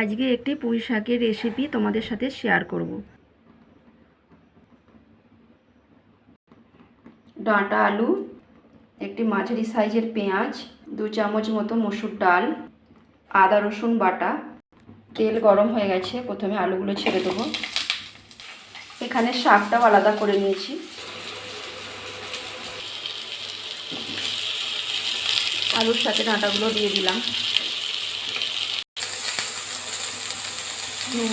আজকে একটি পুঁই শাকের রেসিপি তোমাদের সাথে শেয়ার করব। ডাঁটা আলু, একটি মাঝারি সাইজের পেঁয়াজ, দু চামচ মতো মসুর ডাল, আদা রসুন বাটা। তেল গরম হয়ে গেছে, প্রথমে আলুগুলো ছেড়ে দেবো। এখানে শাকটাও আলাদা করে নিয়েছি। আলুর সাথে ডাঁটাগুলো দিয়ে দিলাম। নুন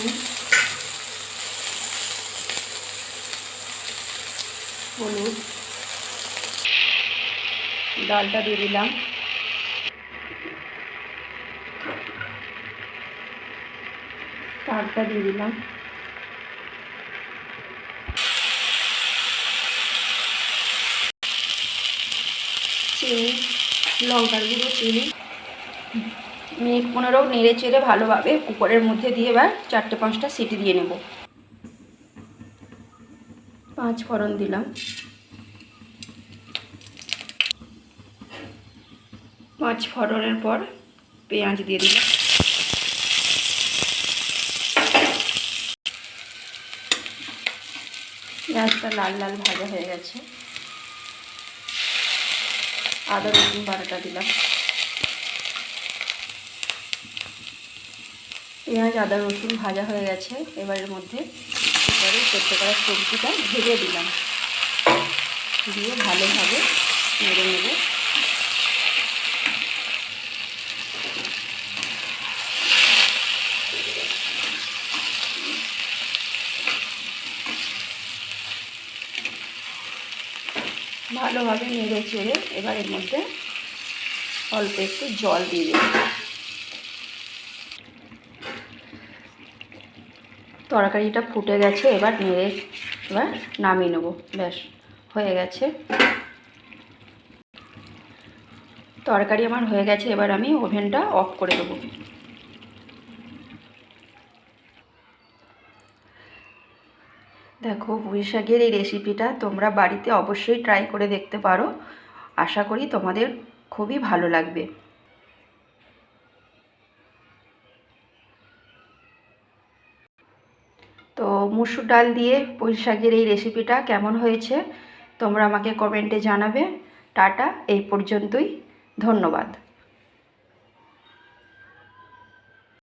হলুদ ডালটা দিয়ে দিলাম। শাকটা দিয়ে দিলাম। চিনি লঙ্কার গুঁড়ো চিনি। মিনিট পনেরো নেড়ে চেড়ে ভালোভাবে কুকারের মধ্যে দিয়ে এবার চারটে পাঁচটা সিটি দিয়ে নেব। পাঁচ ফোড়ন দিলাম। পাঁচ ফোড়নের পর পেঁয়াজ দিয়ে দিলাম। পেঁয়াজটা লাল লাল ভাজা হয়ে গেছে। আদা রসুন বাটাটা দিলাম। পেঁয়াজ, আদা, রসুন ভাজা হয়ে গেছে। এবারের মধ্যে এবারে সেদ্ধ করা সবজিটা ভেজে দিলাম। দিয়ে ভালোভাবে নেড়ে নেব। ভালোভাবে নেড়ে চেড়ে এবার এর মধ্যে অল্প একটু জল দিয়ে দেব তরকারিটা ফুটে গেছে, এবার নেড়ে, এবার নামিয়ে নেব। ব্যাস, হয়ে গেছে। তরকারি আমার হয়ে গেছে, এবার আমি ওভেনটা অফ করে দেবো। দেখো, পুঁই শাকের এই রেসিপিটা তোমরা বাড়িতে অবশ্যই ট্রাই করে দেখতে পারো। আশা করি তোমাদের খুবই ভালো লাগবে। তো মুসুর ডাল দিয়ে পুঁই শাকের এই রেসিপিটা কেমন হয়েছে তোমরা আমাকে কমেন্টে জানাবে। টাটা, এই পর্যন্তই। ধন্যবাদ।